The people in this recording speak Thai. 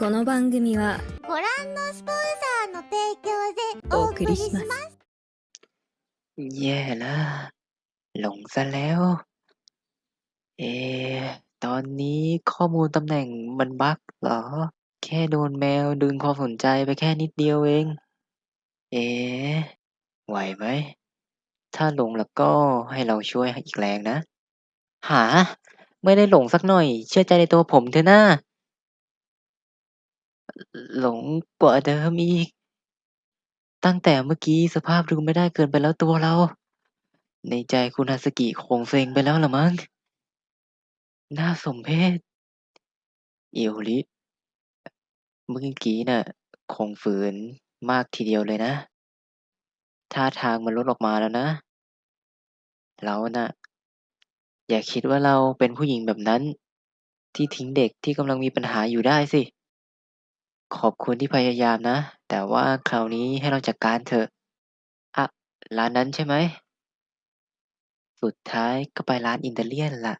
この番組はご覧のスポンサーの提供でおお送り送りしましますす。 แย่ละหลงซะแล้ว เอะตอนนี้ข้อมูลตำแหน่งมันบั๊กเหรอ แค่โดนแมวดึงความสนใจไปแค่นิดเดียวเอง เอะไหวไหม ถ้าหลงแล้วก็ให้เราช่วยอีกแรงนะ หา ไม่ได้หลงสักหน่อย เชื่อใจในตัวผมเถอะนะ หลงกว่าเดิมอีก ตั้งแต่เมื่อกี้สภาพดูไม่ได้เกินไปแล้วตัวเรา ในใจคุณฮาสกิคงเซ็งไปแล้วละมั้ง น่าสมเพชเอียวริเมื่อกี้น่ะ คงฝืนมากทีเดียวเลยนะ ท่าทางมันลดออกมาแล้วนะ เราน่ะ อย่าคิดว่าเราเป็นผู้หญิงแบบนั้น ที่ทิ้งเด็กที่กำลังมีปัญหาอยู่ได้สิ ขอบคุณที่พยายามนะ แต่ว่าคราวนี้ให้เราจัดการเถอะ อะ ร้านนั้นใช่ไหม สุดท้ายก็ไปร้านอิตาเลียนล่ะ